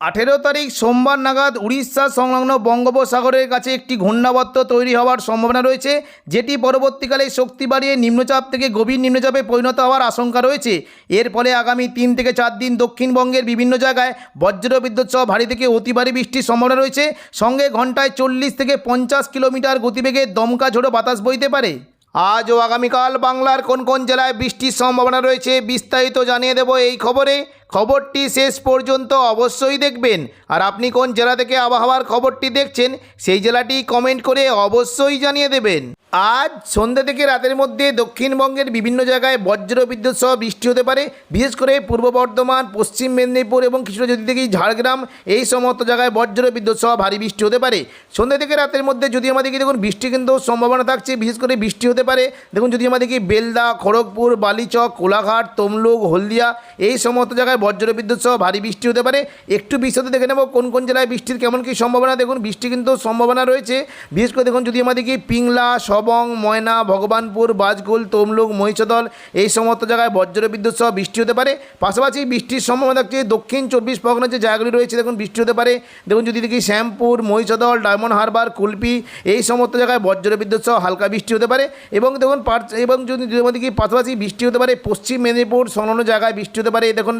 আঠেরো তারিখ সোমবার নাগাদ উড়িষ্যা সংলগ্ন বঙ্গোপসাগরের কাছে একটি ঘূর্ণাবর্ত তৈরি হওয়ার সম্ভাবনা রয়েছে, যেটি পরবর্তীকালে শক্তি বাড়িয়ে নিম্নচাপ থেকে গভীর নিম্নচাপে পরিণত হওয়ার আশঙ্কা রয়েছে। এর ফলে আগামী তিন থেকে চার দিন দক্ষিণবঙ্গের বিভিন্ন জায়গায় বজ্র বিদ্যুৎ সহ ভারী থেকে অতি ভারী বৃষ্টির সম্ভাবনা রয়েছে। সঙ্গে ঘন্টায় চল্লিশ থেকে পঞ্চাশ কিলোমিটার গতিবেগে দমকা ঝোড়ো বাতাস বইতে পারে। আজ ও আগামীকাল বাংলার কোন কোন জেলায় বৃষ্টির সম্ভাবনা রয়েছে বিস্তারিত জানিয়ে দেব এই খবরে। খবরটি শেষ পর্যন্ত অবশ্যই দেখবেন। আর আপনি কোন জেলা থেকে আবহাওয়ার খবরটি দেখছেন, সেই জেলাটি কমেন্ট করে অবশ্যই জানিয়ে দেবেন। আজ সন্ধ্যা থেকে রাতের মধ্যে দক্ষিণবঙ্গের বিভিন্ন জায়গায় বজ্র বিদ্যুৎ সহ বৃষ্টি হতে পারে। বিশেষ করে পূর্ব বর্ধমান, পশ্চিম মেদিনীপুর এবং কিছুটা যদি দেখি ঝাড়গ্রাম, এই সমস্ত জায়গায় বজ্র বিদ্যুৎ সহ ভারী বৃষ্টি হতে পারে। সন্ধ্যা থেকে রাতের মধ্যে যদি আমাদেরকে দেখুন, বৃষ্টি কিন্তু সম্ভাবনা থাকছে। বিশেষ করে বৃষ্টি হতে পারে। দেখুন, যদি আমাদেরকে বেলদা, খড়গপুর, বালিচক, কোলাঘাট, তমলুক, হলদিয়া, এই সমস্ত জায়গায় বজ্র বিদ্যুৎ সহ ভারী বৃষ্টি হতে পারে। একটু বিশদে দেখে নেব কোন কোন জেলায় বৃষ্টির কেমন কী সম্ভাবনা। দেখুন, বৃষ্টি কিন্তু সম্ভাবনা রয়েছে। বিশেষ করে দেখুন, যদি আমাদেরকে পিংলা, সবং, ময়না, ভগবানপুর বাজকুল তমলুক, মহিষদল এই সমস্ত জায়গায় বজ্র বিদ্যুৎ সহ বৃষ্টি হতে পারে। পাশাপাশি বৃষ্টির সম্ভাবনা থাকছে দক্ষিণ চব্বিশ পরগনার যে জায়গাগুলি রয়েছে, দেখুন, বৃষ্টি হতে পারে। দেখুন, যদি দেখি শ্যামপুর, মহিষদল, ডায়মন্ড হারবার, কুলপি এই সমস্ত জায়গায় বজ্র বিদ্যুৎ সহ হালকা বৃষ্টি হতে পারে। এবং দেখুন এবং যদি দেখি পাশাপাশি বৃষ্টি হতে পারে, পশ্চিম মেদিনীপুর, সংলগ্ন জায়গায় বৃষ্টি হতে পারে। দেখুন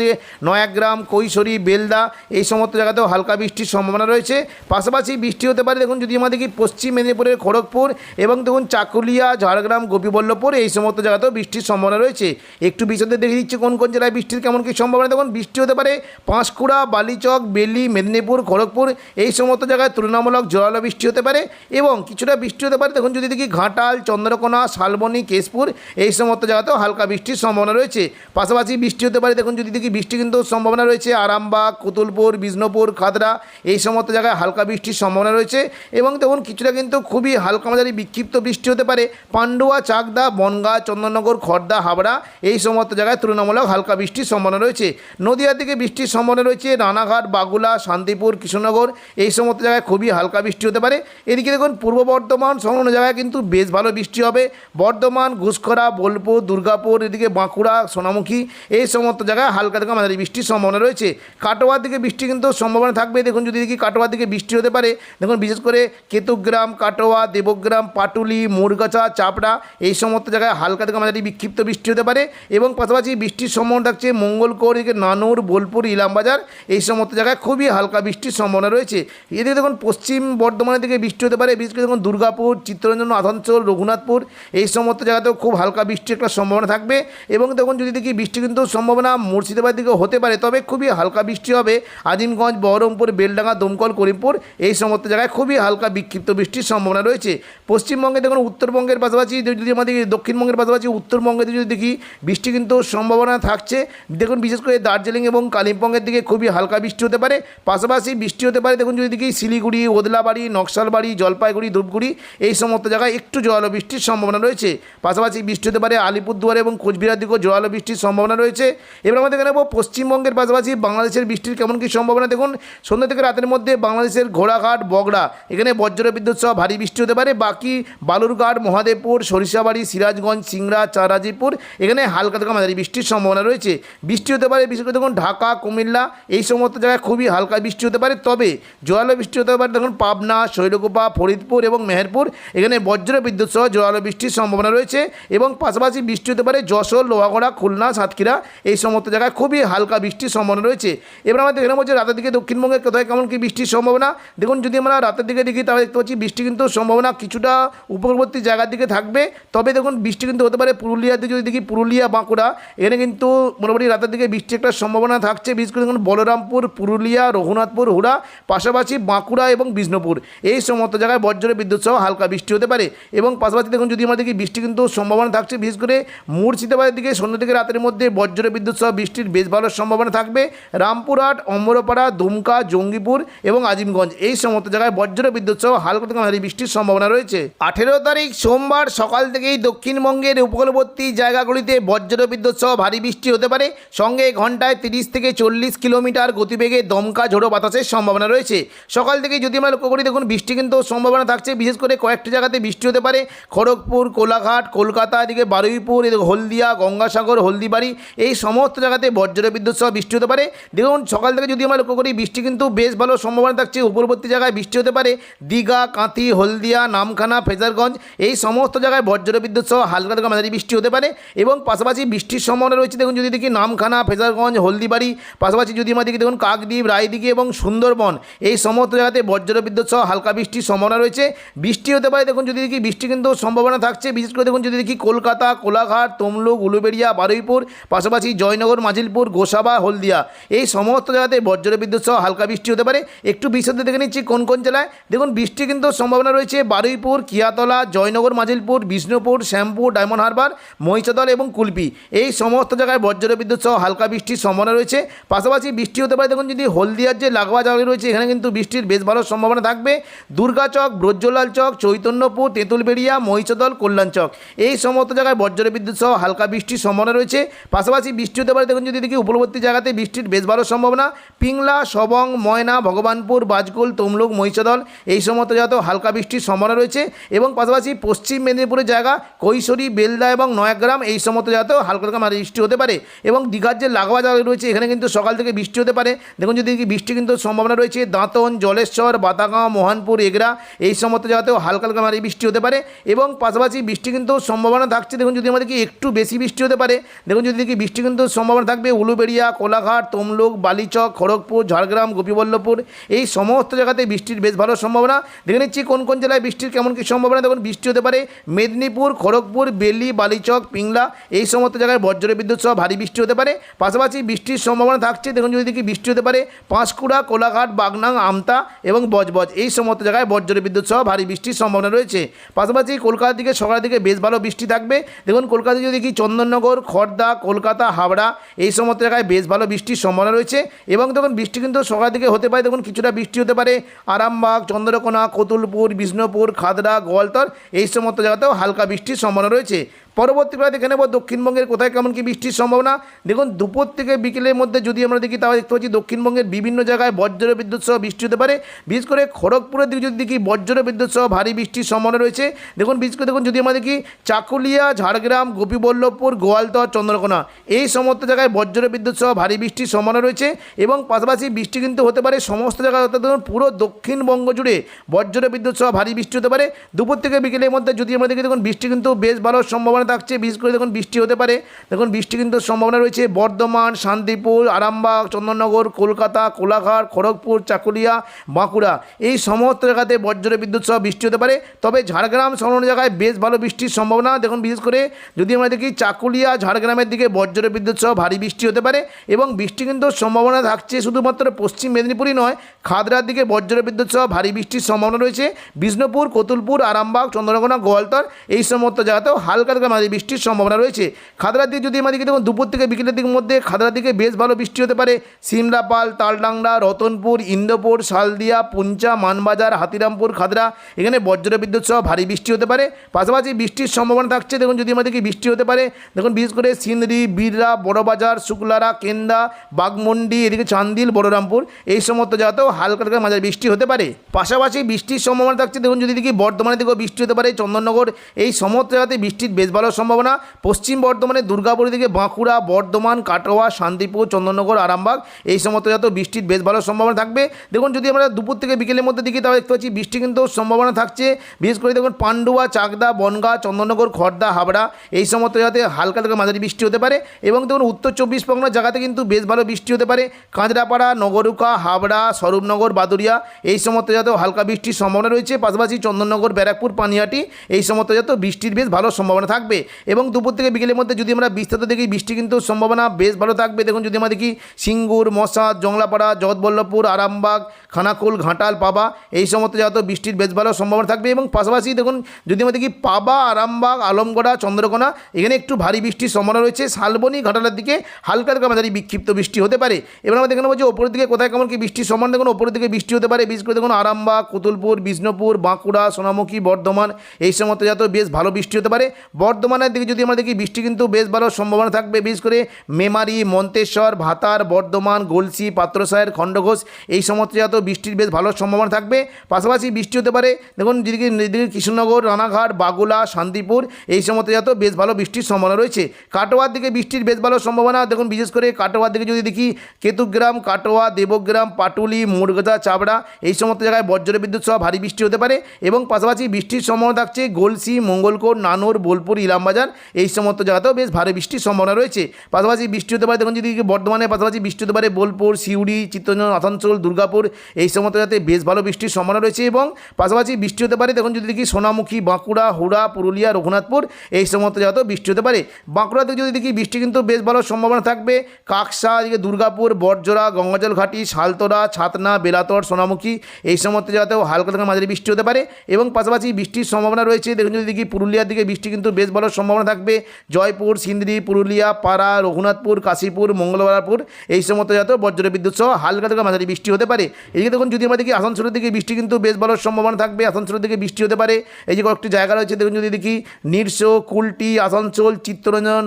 নয়াগ্রাম, কৈশোরী, বেলদা এই সমস্ত জায়গাতেও হালকা বৃষ্টির সম্ভাবনা রয়েছে। পাশাপাশি বৃষ্টি হতে পারে, দেখুন যদি আমাদের কি পশ্চিম মেদিনীপুরের খড়গপুর এবং দেখুন চাকুলিয়া, ঝাড়গ্রাম, গোপীবল্লভপুর এই সমস্ত জায়গাতেও বৃষ্টির সম্ভাবনা রয়েছে। একটু বিশদে দেখে দিচ্ছি কোন কোন জেলায় বৃষ্টির কেমন কী সম্ভাবনা। দেখুন, বৃষ্টি হতে পারে পাঁশকুড়া, বালিচক, বেলি, মেদিনীপুর, খড়গপুর এই সমস্ত জায়গায় তুলনামূলক জোরালো বৃষ্টি হতে পারে এবং কিছুটা বৃষ্টি হতে পারে, দেখুন যদি দেখি ঘাটাল, চন্দ্রকোনা, শালবনী, কেশপুর এই সমস্ত জায়গাতেও হালকা বৃষ্টির সম্ভাবনা রয়েছে। পাশাপাশি বৃষ্টি হতে পারে, দেখুন যদি দেখি বৃষ্টি কিন্তু সম্ভাবনা রয়েছে। আরামবাগ, কুতুলপুর, বিষ্ণুপুর, খাদরা এই সমস্ত জায়গায় হালকা বৃষ্টির সম্ভাবনা রয়েছে এবং দেখুন কিছুটা কিন্তু খুবই হালকা মাঝারি বিক্ষিপ্ত বৃষ্টি হতে পারে। পান্ডুয়া, চাকদা, বনগা, চন্দননগর খড়দা হাবড়া এই সমস্ত জায়গায় তুলনামূলক হালকা বৃষ্টির সম্ভাবনা রয়েছে। নদীয়া থেকে বৃষ্টির সম্ভাবনা রয়েছে। রানাঘাট, বাগুলা, শান্তিপুর, কৃষ্ণনগর এই সমস্ত জায়গায় খুবই হালকা বৃষ্টি হতে পারে। এদিকে দেখুন, পূর্ব বর্ধমান সংলগ্ন জায়গায় কিন্তু বেশ ভালো বৃষ্টি হবে। বর্ধমান, ঘুষখরা, বোলপুর, দুর্গাপুর, এদিকে বাঁকুড়া, সোনামুখী এই সমস্ত জায়গায় হালকা থেকে মাঝারি বৃষ্টির সম্ভাবনা রয়েছে। কাটোয়ার দিকে বৃষ্টি কিন্তু সম্ভাবনা থাকবে। দেখুন, যদি দেখি কাটোয়ার দিকে বৃষ্টি হতে পারে, দেখুন, বিশেষ করে কেতুগ্রাম, কাটোয়া, দেবগ্রাম, পাটুলি, মুরগাছা, চাপড়া, এই সমস্ত জায়গায় হালকা থেকে মাঝারি বিক্ষিপ্ত বৃষ্টি হতে পারে এবং পাশাপাশি বৃষ্টির সম্ভাবনা থাকছে মঙ্গলকোর এদিকে নানুর, বোলপুর, ইলামবাজার, এই সমস্ত জায়গায় খুবই হালকা বৃষ্টির সম্ভাবনা রয়েছে। এদিকে দেখুন, পশ্চিম বর্ধমানের দিকে বৃষ্টি হতে পারে, বিশেষ করে দেখুন, দুর্গাপুর, চিত্তরঞ্জন, আসানসোল, রঘুনাথপুর, এই সমস্ত জায়গাতেও খুব হালকা বৃষ্টির একটা সম্ভাবনা থাকবে এবং দেখুন, যদি দেখি বৃষ্টি কিন্তু সম্ভাবনা মুর্শিদাবাদ দিকে হতে পারে, তবে খুবই হালকা বৃষ্টি হবে। আজিমগঞ্জ, বহরমপুর, বেলডাঙ্গা, দমকল, করিমপুর এই সমস্ত জায়গায় খুবই হালকা বিক্ষিপ্ত বৃষ্টির সম্ভাবনা রয়েছে। পশ্চিমবঙ্গে দেখুন, উত্তরবঙ্গের পাশাপাশি যদি আমাদের দক্ষিণবঙ্গের পাশাপাশি উত্তরবঙ্গে যদি দেখি, বৃষ্টি কিন্তু সম্ভাবনা থাকছে। দেখুন, বিশেষ করে দার্জিলিং এবং কালিম্পংয়ের দিকে খুবই হালকা বৃষ্টি হতে পারে। পাশাপাশি বৃষ্টি হতে পারে, দেখুন, যদি দেখি, শিলিগুড়ি, ওদলাবাড়ি, নকশালবাড়ি, জলপাইগুড়ি, ধূপগুড়ি, এই সমস্ত জায়গায় একটু জোরালো বৃষ্টির সম্ভাবনা রয়েছে। পাশাপাশি বৃষ্টি হতে পারে আলিপুরদুয়ার এবং কোচবিহার দিকেও জোরালো বৃষ্টির সম্ভাবনা রয়েছে। এবার আমাদের দেখে নেব পশ্চিমবঙ্গের পাশাপাশি বাংলাদেশের বৃষ্টির কেমন কী সম্ভাবনা? দেখুন, সন্ধ্যা থেকে রাতের মধ্যে বাংলাদেশের ঘোড়াঘাট, বগড়া, এখানে বজ্র বিদ্যুৎ সহ ভারী বৃষ্টি হতে পারে। বাকি বালুরঘাট, মহাদেবপুর, সরিষাবাড়ি, সিরাজগঞ্জ, সিংড়া চারাজিপুর এখানে হালকা থেকে মাঝারি বৃষ্টির সম্ভাবনা রয়েছে। বৃষ্টি হতে পারে, বিশেষ করে দেখুন, ঢাকা, কুমিল্লা, এই সমস্ত জায়গায় খুবই হালকা বৃষ্টি হতে পারে। তবে জোরালো বৃষ্টি হতে পারে, দেখুন, পাবনা, শৈলকুপা, ফরিদপুর এবং মেহেরপুর, এখানে বজ্র বিদ্যুৎ সহ জোরালো বৃষ্টির সম্ভাবনা রয়েছে। এবং পাশাপাশি বৃষ্টি হতে পারে, যশোর, লোহাগড়া, খুলনা, সাতক্ষীরা, এই সমস্ত জায়গায় খুবই হালকা বৃষ্টির সম্ভাবনা রয়েছে। এবার আমরা দেখে নেব যে রাতের দিকে দক্ষিণবঙ্গের কোথায় কেমন কি বৃষ্টির সম্ভাবনা। দেখুন, যদি আমরা রাতের দিকে দেখি, তাহলে দেখতে পাচ্ছি বৃষ্টি কিন্তু সম্ভাবনা কিছুটা উপকূলবর্তী জায়গার দিকে থাকবে। তবে দেখুন, বৃষ্টি কিন্তু হতে পারে পুরুলিয়াতে, যদি দেখি পুরুলিয়া, বাঁকুড়া, এখানে কিন্তু মোটামুটি রাতের দিকে বৃষ্টি একটা সম্ভাবনা থাকছে। বিশেষ করে দেখুন, বলরামপুর, পুরুলিয়া, রঘুনাথপুর, হুড়া, পাশাপাশি বাঁকুড়া এবং বিষ্ণুপুর। এই সমস্ত জায়গায় বজ্র বিদ্যুৎ সহ হালকা বৃষ্টি হতে পারে। এবং পাশাপাশি দেখুন, যদি আমরা দেখি বৃষ্টি কিন্তু সম্ভাবনা থাকছে, বিশেষ করে মুর্শিদাবাদের দিকে সন্ধ্যা থেকে রাতের মধ্যে বজ্র বিদ্যুৎ সহ বৃষ্টির বেশ ভালো ভালো সম্ভাবনা থাকবে। রামপুরহাট অম্বরপাড়া দুমকা, জঙ্গিপুর এবং আজিমগঞ্জ। এই সমস্ত জায়গায় বজ্র বিদ্যুৎ সহ হালকা থেকে মাঝারি বৃষ্টির সম্ভাবনা রয়েছে। আঠেরো তারিখ সোমবার সকাল থেকেই দক্ষিণবঙ্গের উপকূলবর্তী জায়গাগুলিতে বজ্র বিদ্যুৎ সহ ভারী বৃষ্টি হতে পারে। সঙ্গে ঘন্টায় তিরিশ থেকে চল্লিশ কিলোমিটার গতিবেগে দমকা ঝোড়ো বাতাসের সম্ভাবনা রয়েছে। সকাল থেকে যদি আমরা লক্ষ্য করি, দেখুন বৃষ্টি কিন্তু সম্ভাবনা থাকছে। বিশেষ করে কয়েকটি জায়গাতে বৃষ্টি হতে পারে। খড়গপুর, কোলাঘাট, কলকাতা, এদিকে বারুইপুর, এদিকে হলদিয়া, গঙ্গাসাগর, হলদিবাড়ি এই সমস্ত জায়গাতে বজ্র বিদ্যুৎ সহ বৃষ্টি হতে পারে। দেখুন, সকাল থেকে যদি আমরা লক্ষ্য করি, বৃষ্টি কিন্তু বেশ ভালো সম্ভাবনা থাকছে। উপরবর্তী জায়গায় বৃষ্টি হতে পারে। দীঘা, কাঁথি, হলদিয়া, নামখানা, ফেজারগঞ্জ, এই সমস্ত জায়গায় বজ্র বিদ্যুৎ সহ হালকা থেকে মাঝারি বৃষ্টি হতে পারে এবং পাশাপাশি বৃষ্টির সম্ভাবনা রয়েছে। দেখুন, যদি দেখি নামখানা, ফেজারগঞ্জ, হলদিবাড়ি, পাশাপাশি যদি আমরা দেখি, দেখুন, কাকদ্বীপ, রায়দিঘি এবং সুন্দরবন, এই সমস্ত জায়গাতে বজ্র বিদ্যুৎ সহ হালকা বৃষ্টির সম্ভাবনা রয়েছে। বৃষ্টি হতে পারে, দেখুন, যদি দেখি বৃষ্টি কিন্তু সম্ভাবনা থাকছে। বিশেষ করে দেখুন, যদি দেখি কলকাতা, কোলাঘাট, তমলুক, উলুবেড়িয়া, বারুইপুর, পাশাপাশি জয়নগর, মাজিলপুর গোসাবা, হলদিয়া। এই সমস্ত জায়গাতে বজ্র বিদ্যুৎ সহ হালকা বৃষ্টি হতে পারে। একটু বিশদে দেখে নিচ্ছি কোন কোন জেলায়। দেখুন, বৃষ্টি কিন্তু সম্ভাবনা রয়েছে বারুইপুর, কিয়াতলা, জয়নগর, মাজিলপুর, বিষ্ণুপুর, শ্যামপুর, ডায়মন্ড হারবার, মহিষাদল এবং কুলপি। এই সমস্ত জায়গায় বজ্র বিদ্যুৎ সহ হালকা বৃষ্টির সম্ভাবনা রয়েছে। পাশাপাশি বৃষ্টি হতে পারে, দেখুন, যদি হলদিয়ার যে লাগোয়া জায়গা রয়েছে, এখানে কিন্তু বৃষ্টির বেশ ভালো সম্ভাবনা থাকবে। দুর্গাচক ব্রজ্জলাল চক, চৈতন্যপুর, তেঁতুলবেড়িয়া, মহিষাদল, কল্যাণ চক। এই সমস্ত জায়গায় বজ্র বিদ্যুৎ সহ হালকা বৃষ্টির সম্ভাবনা রয়েছে। পাশাপাশি বৃষ্টি হতে পারে, দেখুন, যদি দেখি উপরবর্তী জায়গাতে বৃষ্টির বেশ ভালো সম্ভাবনা। পিংলা, সবং, ময়না, ভগবানপুর বাজকুল তমলুক, মহিষাদল এই সমস্ত জায়গাতেও হালকা বৃষ্টির সম্ভাবনা রয়েছে এবং পাশাপাশি পশ্চিম মেদিনীপুরের জায়গা কৈশোরী, বেলদা এবং নয়াগ্রাম এই সমস্ত জায়গাতেও হালকা হালকা মাঝারি বৃষ্টি হতে পারে এবং দীঘার যে লাগোয়া জায়গা রয়েছে এখানে কিন্তু সকাল থেকে বৃষ্টি হতে পারে। দেখুন যদি বৃষ্টি কিন্তু সম্ভাবনা রয়েছে, দাঁতন, জলেশ্বর, বাতাগাঁও, মোহনপুর, এগরা এই সমস্ত জায়গাতেও হালকা হালকা মাঝারি বৃষ্টি হতে পারে এবং পাশাপাশি বৃষ্টি কিন্তু সম্ভাবনা থাকছে। দেখুন যদি আমাদেরকে একটু বেশি বৃষ্টি হতে পারে, দেখুন যদি বৃষ্টি কিন্তু সম্ভাবনা থাকবে উলুবেড়িয়া কোলাঘাট, তমলুক, বালিচক, খড়গপুর, ঝাড়গ্রাম, গোপীবল্লভপুর, এই সমস্ত জায়গাতে বৃষ্টির বেশ ভালো সম্ভাবনা। দেখে নিচ্ছি কোন কোন জেলায় বৃষ্টির কেমন কী সম্ভাবনা। দেখুন, বৃষ্টি হতে পারে মেদিনীপুর, খড়গপুর, বেলি, বালিচক, পিংলা, এই সমস্ত জায়গায় বজ্র বিদ্যুৎ সহ ভারী বৃষ্টি হতে পারে। পাশাপাশি বৃষ্টির সম্ভাবনা থাকছে। দেখুন, যদি দেখি বৃষ্টি হতে পারে পাঁশকুড়া, কোলাঘাট, বাগনাং, আমতা এবং বজবজ, এই সমস্ত জায়গায় বজ্র বিদ্যুৎ সহ ভারী বৃষ্টির সম্ভাবনা রয়েছে। পাশাপাশি কলকাতার দিকে, সকালের দিকে বেশ ভালো বৃষ্টি থাকবে। দেখুন কলকাতায় যদি দেখি চন্দননগর খড়দা কলকাতা, হাওড়া, এই সমস্ত জায়গায় বেশ ভালো বৃষ্টির সম্ভাবনা রয়েছে এবং তখন বৃষ্টি কিন্তু সকাল থেকে হতে পারে, তখন কিছুটা বৃষ্টি হতে পারে। আরামবাগ, চন্দ্রকোনা, কতুলপুর, বিষ্ণুপুর, খাদরা, গোয়ালতর এই সমস্ত জায়গাতেও হালকা বৃষ্টির সম্ভাবনা রয়েছে। পরবর্তীকালে দেখে নেব দক্ষিণবঙ্গের কোথায় কেমন কি বৃষ্টির সম্ভাবনা। দেখুন, দুপুর থেকে বিকেলের মধ্যে যদি আমরা দেখি, তাহলে দেখতে পাচ্ছি দক্ষিণবঙ্গের বিভিন্ন জায়গায় বজ্র বিদ্যুৎ সহ বৃষ্টি হতে পারে। বিশেষ করে খড়গপুরের দিকে যদি দেখি, বজ্র বিদ্যুৎ সহ ভারী বৃষ্টির সম্ভাবনা রয়েছে। দেখুন, বিশেষ করে দেখুন, যদি আমরা দেখি চাকুলিয়া, ঝাড়গ্রাম, গোপীবল্লভপুর, গোয়ালতর, চন্দ্রকোনা, এই সমস্ত জায়গায় বজ্র বিদ্যুৎ সহ ভারী বৃষ্টির সম্ভাবনা রয়েছে এবং পাশাপাশি বৃষ্টি কিন্তু হতে পারে সমস্ত জায়গায়। অর্থাৎ ধরুন পুরো দক্ষিণবঙ্গ জুড়ে বজ্র বিদ্যুৎ সহ ভারী বৃষ্টি হতে পারে। দুপুর থেকে বিকেলের মধ্যে যদি আমরা দেখি, দেখুন, বৃষ্টি কিন্তু বেশ ভালো সম্ভাবনা থাকছে বিশেষ করে দেখুন বৃষ্টি হতে পারে। দেখুন বৃষ্টি কিন্তু সম্ভাবনা রয়েছে, বর্ধমান, শান্তিপুর, আরামবাগ, চন্দননগর, কলকাতা, কোলাঘাট, খড়গপুর, চাকুলিয়া, বাঁকুড়া। এই সমস্ত জায়গাতে বজ্র বিদ্যুৎ সহ বৃষ্টি হতে পারে। তবে ঝাড়গ্রাম সংলগ্ন জায়গায় বেশ ভালো বৃষ্টির সম্ভাবনা। দেখুন বিশেষ করে যদি আমরা দেখি চাকুলিয়া, ঝাড়গ্রামের দিকে বজ্র বিদ্যুৎ সহ ভারী বৃষ্টি হতে পারে এবং বৃষ্টি কিন্তু সম্ভাবনা থাকছে শুধুমাত্র পশ্চিম মেদিনীপুরই নয় খাদড়ার দিকে বজ্র বিদ্যুৎ সহ ভারী বৃষ্টির সম্ভাবনা রয়েছে। বিষ্ণুপুর, কতুলপুর, আরামবাগ, চন্দ্রকোনা, গোয়ালতর এই সমস্ত জায়গাতেও হালকা হালকা মাঝারি বৃষ্টির সম্ভাবনা রয়েছে। খাদড়ার দিকে যদি আমাদেরকে দেখুন, দুপুর থেকে বিকেলের দিকের মধ্যে খাদড়ার দিকে বেশ ভালো বৃষ্টি হতে পারে। সিমলাপাল, তালডাংরা, রতনপুর ইন্দ্রপুর শালদিয়া, পুঞ্চা, মানবাজার, হাতিরামপুর খাদড়া এখানে বজ্র বিদ্যুৎ সহ ভারী বৃষ্টি হতে পারে। পাশাপাশি বৃষ্টির সম্ভাবনা থাকছে, দেখুন যদি আমাদেরকে বৃষ্টি হতে পারে, দেখুন বিশেষ করে সিন্দ্রি, বীররা, বড়বাজার, শুক্লারা, কেন্দা বাগমন্ডি এদিকে চান্দিল বড়রামপুর এই সমস্ত জায়গাতেও হালকা হালকা মাঝারি বৃষ্টি হতে পারে। পাশাপাশি বৃষ্টির সম্ভাবনা থাকছে, দেখুন যদি দেখি বর্ধমানের দিকেও বৃষ্টি হতে পারে, চন্দননগর, এই সমস্ত জায়গাতে বৃষ্টির বেশ ভালো সম্ভাবনা। পশ্চিম বর্ধমানে দুর্গাপুরের থেকে বাঁকুড়া, বর্ধমান, কাটোয়া, শান্তিপুর, চন্দননগর, আরামবাগ, এই সমস্ত জায়গাতেও বৃষ্টির বেশ ভালো সম্ভাবনা থাকবে। দেখুন, যদি আমরা দুপুর থেকে বিকেলের মধ্যে দেখি, তাহলে দেখতে পাচ্ছি বৃষ্টি কিন্তু সম্ভাবনা থাকছে। বিশেষ করে দেখুন, পান্ডুয়া, চাকদা, বনগা, চন্দননগর খড়দা হাবড়া, এই সমস্ত জায়গাতে হালকা হালকা মাঝারি বৃষ্টি হতে পারে এবং দেখুন, উত্তর চব্বিশ পরগনার জায়গাতে কিন্তু বেশ ভালো বৃষ্টি হতে পারে। কাঁচরাপাড়া, নগরুকা, হাবড়া, স্বরূপনগর, বাদুরিয়া, এই সমস্ত জায়গাতেও হালকা বৃষ্টির সম্ভাবনা রয়েছে। পাশাপাশি চন্দননগর, ব্যারাকপুর, পানিহাটি, এই সমস্ত জায়গাতেও বৃষ্টির বেশ ভালো সম্ভাবনা থাকবে। থাকবে এবং দুপুর থেকে বিকেলের মধ্যে যদি আমরা বিস্তারিত দেখি, বৃষ্টি কিন্তু সম্ভাবনা বেশ ভালো থাকবে। দেখুন, যদি আমরা দেখি, সিঙ্গুর, মশা, জংলাপাড়া, জগৎবল্লভপুর, আরামবাগ, খানাকুল, ঘাটাল, পাবা, এই সমস্ত জায়গাতেও বৃষ্টির বেশ ভালো সম্ভাবনা থাকবে। এবং পাশাপাশি দেখুন, যদি আমরা দেখি, পাবা, আরামবাগ, আলমগড়া, চন্দ্রকোনা, এখানে একটু ভারী বৃষ্টির সম্ভাবনা রয়েছে। শালবনি, ঘাটালের দিকে হালকা হালকা মাঝারি বিক্ষিপ্ত বৃষ্টি হতে পারে। এবার আমরা দেখে নেব যে ওপরের দিকে কোথায় কেমন কি বৃষ্টির সম্ভাবনা। দেখুন, ওপরের দিকে বৃষ্টি হতে পারে, বিশেষ করে দেখুন, আরামবাগ, কুতুলপুর, বিষ্ণুপুর, বাঁকুড়া, সোনামুখী, বর্ধমান, এই সমস্ত জায়গাতেও বেশ ভালো বৃষ্টি হতে পারে। বর্ধমানের দিকে যদি আমরা দেখি, বৃষ্টি কিন্তু বেশ ভালো সম্ভাবনা থাকবে। বিশেষ করে মেমারি, মন্তেশ্বর, ভাতার, বর্ধমান, গলসি পাত্রসায়ের খণ্ডঘোষ, এই সমস্ত জায়গাতেও বৃষ্টির বেশ ভালো সম্ভাবনা থাকবে। পাশাপাশি বৃষ্টি হতে পারে, দেখুন যেদিকে কৃষ্ণনগর, রানাঘাট, বাগুলা, শান্তিপুর, এই সমস্ত জায়গাতেও বেশ ভালো বৃষ্টির সম্ভাবনা রয়েছে। কাটোয়ার দিকে বৃষ্টির বেশ ভালো সম্ভাবনা, দেখুন, বিশেষ করে কাটোয়ার দিকে যদি দেখি, কেতুগ্রাম, কাটোয়া, দেবগ্রাম, পাটুলি মুরগদা চাবড়া, এই সমস্ত জায়গায় বজ্র বিদ্যুৎ সহ ভারী বৃষ্টি হতে পারে। এবং পাশাপাশি বৃষ্টির সম্ভাবনা থাকছে গলসি, মঙ্গলকোট, নানুর, বোলপুর ইলামবাজার এই সমস্ত জায়গাতেও বেশ ভারী বৃষ্টির সম্ভাবনা রয়েছে। পাশাপাশি বৃষ্টি হতে পারে, দেখুন যদি বর্ধমানের পাশাপাশি বৃষ্টি হতে পারে বোলপুর, সিউড়ি, চিত্তরঞ্জন, আসানসোল, দুর্গাপুর, এই সমস্ত জায়গাতে বেশ ভালো বৃষ্টির সম্ভাবনা রয়েছে এবং পাশাপাশি বৃষ্টি হতে পারে, দেখুন যদি দেখি সোনামুখী, বাঁকুড়া, হুড়া, পুরুলিয়া, রঘুনাথপুর, এই সমস্ত জায়গাতেও বৃষ্টি হতে পারে। বাঁকুড়াতে যদি দেখি বৃষ্টি কিন্তু বেশ ভালো সম্ভাবনা থাকবে। কাকসা, এদিকে দুর্গাপুর, বটজোড়া, গঙ্গাজল ঘাটি, শালতোরা, ছাতনা, বেলাতর, সোনামুখী, এই সমস্ত জায়গাতেও হালকা থেকে মাঝারি বৃষ্টি হতে পারে এবং পাশাপাশি বৃষ্টির সম্ভাবনা রয়েছে। দেখুন যদি দেখি পুরুলিয়ার দিকে বৃষ্টি কিন্তু বেশ ভালো সম্ভাবনা থাকবে। জয়পুর, সিন্দ্রি, পুরুলিয়া, পাড়া, রঘুনাথপুর, কাশীপুর, মঙ্গলবারপুর, এই সমস্ত জায়গাতেও বজ্র বিদ্যুৎ সহ হালকা থেকে মাঝারি বৃষ্টি হতে পারে। এদিকে দেখুন, যদি আমরা দেখি আসানসোলের দিকে বৃষ্টি কিন্তু বেশ ভালো সম্ভাবনা থাকবে। আসানসোলের দিকে বৃষ্টি হতে পারে। এই যে কয়েকটি জায়গা রয়েছে, দেখুন যদি দেখি, নিরস, কুলটি, আসানসোল, চিত্তরঞ্জন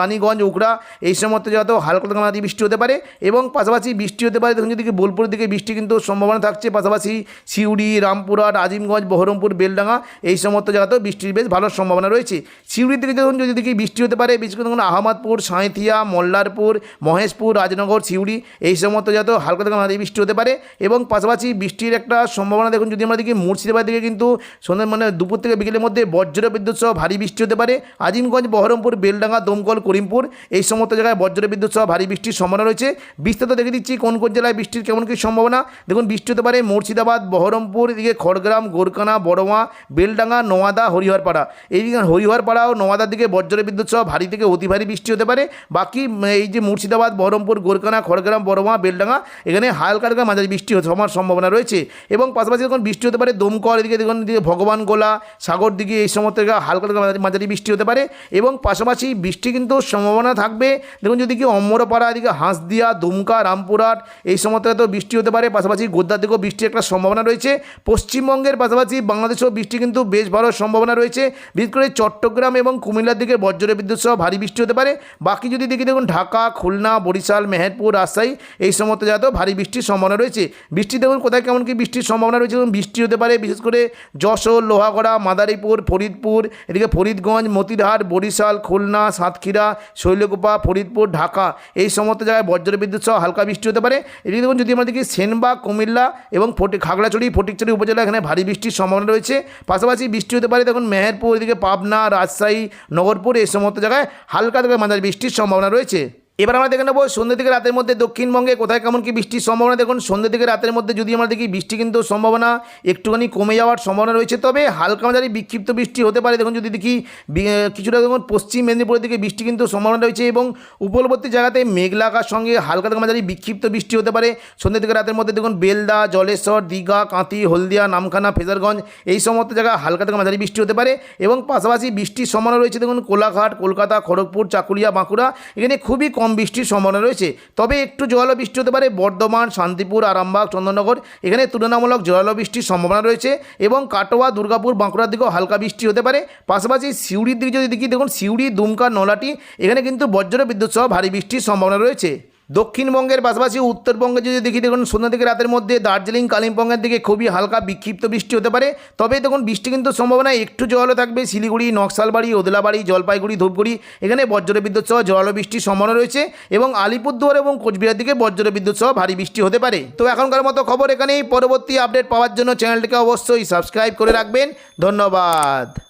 রানীগঞ্জ, উকড়া, এই সমস্ত জায়গাতেও হালকা থেকে মাঝারি বৃষ্টি হতে পারে এবং পাশাপাশি বৃষ্টি হতে পারে। দেখুন যদি বোলপুরের দিকে বৃষ্টি কিন্তু সম্ভাবনা থাকছে। পাশাপাশি সিউড়ি, রামপুরহাট, আজিমগঞ্জ, বহরমপুর, বেলডাঙ্গা, এই সমস্ত জায়গাতেও বৃষ্টির বেশ ভালো সম্ভাবনা রয়েছে। সিউড়ির দিকে যদি দেখি বৃষ্টি হতে পারে, বিশেষ করে আহমদপুর, সাঁইথিয়া, মল্লারপুর, মহেশপুর, রাজনগর সিউড়ি এই সমস্ত জায়গাতেও হালকা থেকে মাঝারি বৃষ্টি হতে পারে এবং পাশাপাশি বৃষ্টির একটা সম্ভাবনা দেখুন, যদি আমরা দেখি মুর্শিদাবাদ দিকে কিন্তু সন্ধ্যে মানে দুপুর থেকে বিকেলের মধ্যে বজ্র বিদ্যুৎ সহ ভারী বৃষ্টি হতে পারে। আজিমগঞ্জ, বহরমপুর, বেলডাঙ্গা, দমকল, করিমপুর, এই সমস্ত জায়গায় বজ্র বিদ্যুৎ সহ ভারী বৃষ্টির সম্ভাবনা রয়েছে। বিস্তারিত দেখে দিচ্ছি কোন কোন জেলায় বৃষ্টির কেমন কী সম্ভাবনা। দেখুন, বৃষ্টি হতে পারে মুর্শিদাবাদ, বহরমপুর, এদিকে খড়গ্রাম গোরকানা বড়োয়া, বেলডাঙ্গা, নোয়াদা, হরিহরপাড়া। এইদিকে হরিহরপাড়া ও নোয়াদার দিকে বজ্র বিদ্যুৎ সহ ভারী থেকে অতি ভারী বৃষ্টি হতে পারে। বাকি এই যে মুর্শিদাবাদ, বহরমপুর গোরকানা খড়গ্রাম, বড়মা, বেলডাঙ্গা, এখানে হালকা হালকা মাঝারি বৃষ্টি হওয়ার সম্ভাবনা রয়েছে। এবং পাশাপাশি যখন বৃষ্টি হতে পারে, দমকল এদিকে দেখুন এদিকে ভগবান গোলা, সাগর দিকে, এই সমস্ত হালকা হালকা মাঝারি- বৃষ্টি হতে পারে। এবং পাশাপাশি বৃষ্টি কিন্তু সম্ভাবনা থাকবে। দেখুন, যদি কি অম্বরপাড়া এদিকে হাঁসদিয়া, দুমকা, রামপুরহাট, এই সমস্ত জায়গাতেও বৃষ্টি হতে পারে। পাশাপাশি গোদ্দার দিকেও বৃষ্টির একটা সম্ভাবনা রয়েছে। পশ্চিমবঙ্গের পাশাপাশি বাংলাদেশেও বৃষ্টি কিন্তু বেশ ভালো সম্ভাবনা রয়েছে। বিশেষ করে চট্টগ্রাম এবং কুমিল্লার দিকে বজ্র বিদ্যুৎ সহ ভারী বৃষ্টি হতে পারে। বাকি যদি দেখি, দেখুন, ঢাকা, খুলনা, বরিশাল, মেহেরপুর, রাজশাহী এই সমস্ত জায়গাতেও ভারী বৃষ্টির সম্ভাবনা রয়েছে। বৃষ্টি, দেখুন, কোথায় কেমন কি বৃষ্টির সম্ভাবনা রয়েছে এবং বৃষ্টি হতে পারে, বিশেষ করে যশোর, লোহাগড়া, মাদারীপুর, ফরিদপুর, এদিকে ফরিদগঞ্জ, মতিরহাট, বরিশাল, খুলনা, সাতক্ষীরা, শৈলকুপা, ফরিদপুর, ঢাকা এই সমস্ত জায়গায় বজ্র বিদ্যুৎ সহ হালকা বৃষ্টি হতে পারে। এদিকে দেখুন, যদি আমরা দেখি, সেনবাগ, কুমিল্লা এবং ফটি খাগড়াছড়ি, ফটিকছড়ি উপজেলা এখানে ভারী বৃষ্টির সম্ভাবনা রয়েছে। পাশাপাশি বৃষ্টি হতে পারে, দেখুন, মেহেরপুর, এদিকে পাবনা রাজশাহী নগরপুর এই সমস্ত জায়গায় হালকা থেকে মাঝারি বৃষ্টির সম্ভাবনা রয়েছে। এবার আমরা দেখে নেব সন্ধ্যে থেকে রাতের মধ্যে দক্ষিণবঙ্গে কোথায় কেমন কি বৃষ্টির সম্ভাবনা। দেখুন, সন্ধ্যে থেকে রাতের মধ্যে যদি আমরা দেখি বৃষ্টি কিন্তু সম্ভাবনা একটুখানি কমে যাওয়ার সম্ভাবনা রয়েছে, তবে হালকা মাঝারি বিক্ষিপ্ত বৃষ্টি হতে পারে। দেখুন, যদি দেখি কিছুটা দেখুন পশ্চিম মেদিনীপুরের দিকে বৃষ্টি কিন্তু সম্ভাবনা রয়েছে এবং উপকূলবর্তী জায়গাতে মেঘলা আকার সঙ্গে হালকা থেকে মাঝারি বিক্ষিপ্ত বৃষ্টি হতে পারে। সন্ধ্যে থেকে রাতের মধ্যে দেখুন বেলদা, জলেশ্বর, দীঘা কাঁতি হলদিয়া, নামখানা, ফেজারগঞ্জ এই সমস্ত জায়গায় হালকা থেকে মাঝারি বৃষ্টি হতে পারে এবং পাশাপাশি বৃষ্টির সম্ভাবনা রয়েছে। দেখুন, কোলাঘাট, কলকাতা, খড়গপুর, চাকুলিয়া, বাঁকুড়া এখানে খুবই কম বৃষ্টির সম্ভাবনা রয়েছে। তবে একটু জোয়ালো বৃষ্টি হতে পারে বর্ধমান, শান্তিপুর, আরামবাগ, চন্দননগর। এখানে তুলনামূলক জোয়ালো বৃষ্টির সম্ভাবনা রয়েছে এবং কাটোয়া, দুর্গাপুর, বাঁকুড়ার দিকেও হালকা বৃষ্টি হতে পারে। পাশাপাশি সিউড়ির দিকে যদি দেখি, দেখুন সিউড়ি, দুমকা, নলাটি, এখানে কিন্তু বজ্র বিদ্যুৎ সহ ভারী বৃষ্টির সম্ভাবনা রয়েছে। দক্ষিণবঙ্গের পাশাপাশি উত্তরবঙ্গে যদি দেখি, দেখুন, সন্ধ্যা থেকে রাতের মধ্যে দার্জিলিং, কালিম্পংয়ের দিকে খুবই হালকা বিক্ষিপ্ত বৃষ্টি হতে পারে। তবে দেখুন, বৃষ্টি কিন্তু সম্ভাবনা একটু জোয়ালো থাকবে। শিলিগুড়ি, নকশালবাড়ি, ওদলাবাড়ি, জলপাইগুড়ি, ধূপগুড়ি, এখানে বজ্র বিদ্যুৎ সহ জোয়ালো বৃষ্টির সম্ভাবনা রয়েছে এবং আলিপুরদুয়ার এবং কোচবিহার দিকে বজ্র বিদ্যুৎ সহ ভারী বৃষ্টি হতে পারে। তো এখনকার মতো খবর এখানেই। পরবর্তী আপডেট পাওয়ার জন্য চ্যানেলটিকে অবশ্যই সাবস্ক্রাইব করে রাখবেন। ধন্যবাদ।